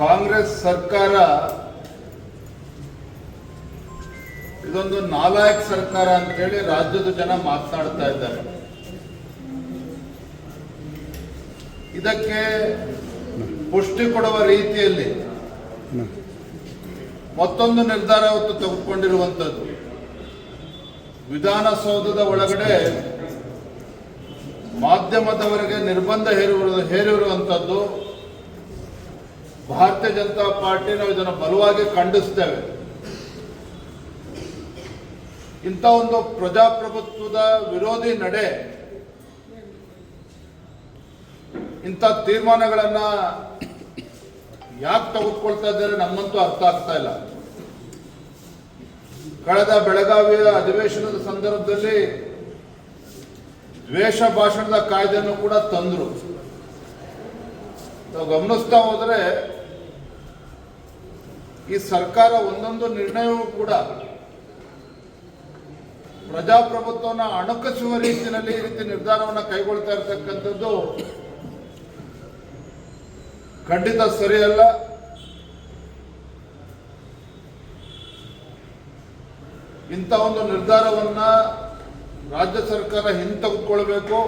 ಕಾಂಗ್ರೆಸ್ ಸರ್ಕಾರ ಇದೊಂದು ನಾಲಾಯಕ್ ಸರ್ಕಾರ ಅಂತ ಹೇಳಿ ರಾಜ್ಯದ ಜನ ಮಾತನಾಡ್ತಾ ಇದ್ದಾರೆ. ಇದಕ್ಕೆ ಪುಷ್ಟಿ ಕೊಡುವ ರೀತಿಯಲ್ಲಿ ಮತ್ತೊಂದು ನಿರ್ಧಾರ ಹೊತ್ತು ತೆಗೆದುಕೊಂಡಿರುವಂಥದ್ದು. ವಿಧಾನಸೌಧದ ಒಳಗಡೆ ಮಾಧ್ಯಮದವರಿಗೆ ನಿರ್ಬಂಧ ಹೇರಿರುವ ಹೇರಿರುವಂಥದ್ದು ಭಾರತೀಯ ಜನತಾ ಪಾರ್ಟಿ ನಾವು ಇದನ್ನು ಬಲವಾಗಿ ಖಂಡಿಸ್ತೇವೆ. ಇಂಥ ಒಂದು ಪ್ರಜಾಪ್ರಭುತ್ವದ ವಿರೋಧಿ ನಡೆ ಇಂಥ ತೀರ್ಮಾನಗಳನ್ನ ಯಾಕೆ ತೆಗೆದುಕೊಳ್ತಾ ಇದ್ದಾರೆ ನಮ್ಮಂತೂ ಅರ್ಥ ಆಗ್ತಾ ಇಲ್ಲ. ಕಳೆದ ಬೆಳಗಾವಿಯ ಅಧಿವೇಶನದ ಸಂದರ್ಭದಲ್ಲಿ ದ್ವೇಷ ಭಾಷಣದ ಕಾಯ್ದೆಯನ್ನು ಕೂಡ ತಂದ್ರು. ನಾವು ಗಮನಿಸ್ತಾ ಹೋದ್ರೆ ಈ ಸರ್ಕಾರ ಒಂದೊಂದು ನಿರ್ಣಯವೂ ಕೂಡ ಪ್ರಜಾಪ್ರಭುತ್ವವನ್ನು ಅಣುಕಿಸುವ ರೀತಿಯಲ್ಲಿ ಈ ರೀತಿ ನಿರ್ಧಾರವನ್ನು ಕೈಗೊಳ್ತಾ ಇರತಕ್ಕಂಥದ್ದು ಖಂಡಿತ ಸರಿಯಲ್ಲ. ಇಂಥ ಒಂದು ನಿರ್ಧಾರವನ್ನ ರಾಜ್ಯ ಸರ್ಕಾರ ಹಿಂತೆಗೆದುಕೊಳ್ಬೇಕು.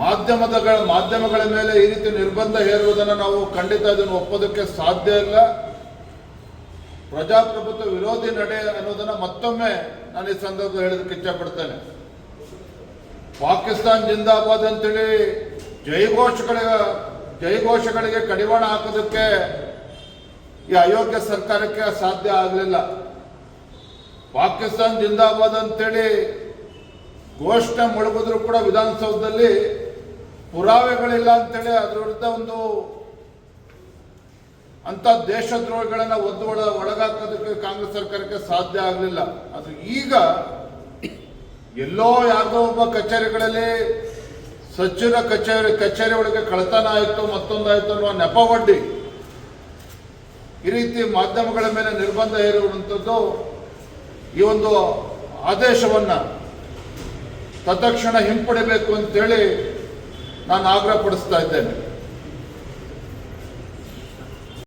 ಮಾಧ್ಯಮದ ಮಾಧ್ಯಮಗಳ ಮೇಲೆ ಈ ರೀತಿ ನಿರ್ಬಂಧ ಹೇರುವುದನ್ನು ನಾವು ಖಂಡಿತ ಇದನ್ನು ಒಪ್ಪೋದಕ್ಕೆ ಸಾಧ್ಯ ಇಲ್ಲ. ಪ್ರಜಾಪ್ರಭುತ್ವ ವಿರೋಧಿ ನಡೆ ಅನ್ನೋದನ್ನ ಮತ್ತೊಮ್ಮೆ ನಾನು ಈ ಸಂದರ್ಭದಲ್ಲಿ ಹೇಳೋದಕ್ಕೆ ಇಚ್ಛಪಡ್ತೇನೆ. ಪಾಕಿಸ್ತಾನ್ ಜಿಂದಾಬಾದ್ ಅಂತೇಳಿ ಜೈಘೋಷಗಳಿಗೆ ಜೈಘೋಷಗಳಿಗೆ ಕಡಿವಾಣ ಹಾಕೋದಕ್ಕೆ ಈ ಅಯೋಗ್ಯ ಸರ್ಕಾರಕ್ಕೆ ಸಾಧ್ಯ ಆಗಲಿಲ್ಲ. ಪಾಕಿಸ್ತಾನ್ ಜಿಂದಾಬಾದ್ ಅಂತೇಳಿ ಘೋಷಣೆ ಮುಳುಗಿದ್ರು ಕೂಡ ವಿಧಾನಸೌಧದಲ್ಲಿ ಪುರಾವೆಗಳಿಲ್ಲ ಅಂತೇಳಿ ಅದರ ವಿರುದ್ಧ ಒಂದು ಅಂತ ದೇಶದ್ರೋಹಿಗಳನ್ನ ಒದ್ದು ಒಳ ಒಳಗಾಕೋದಕ್ಕೆ ಕಾಂಗ್ರೆಸ್ ಸರ್ಕಾರಕ್ಕೆ ಸಾಧ್ಯ ಆಗಲಿಲ್ಲ. ಅದು ಈಗ ಎಲ್ಲೋ ಯಾವುದೋ ಒಬ್ಬ ಕಚೇರಿಗಳಲ್ಲಿ ಸಚಿವರ ಕಚೇರಿ ಕಚೇರಿ ಒಳಗೆ ಕಳತನ ಆಯಿತು ಮತ್ತೊಂದಾಯಿತು ಅನ್ನುವ ನೆಪ ಒಡ್ಡಿ. ಈ ರೀತಿ ಮಾಧ್ಯಮಗಳ ಮೇಲೆ ನಿರ್ಬಂಧ ಹೇರುವಂಥದ್ದು ಈ ಒಂದು ಆದೇಶವನ್ನ ತತ್ಕ್ಷಣ ಹಿಂಪಡಿಬೇಕು ಅಂತೇಳಿ ನಾನು ಆಗ್ರಹಪಡಿಸ್ತಾ ಇದ್ದೇನೆ.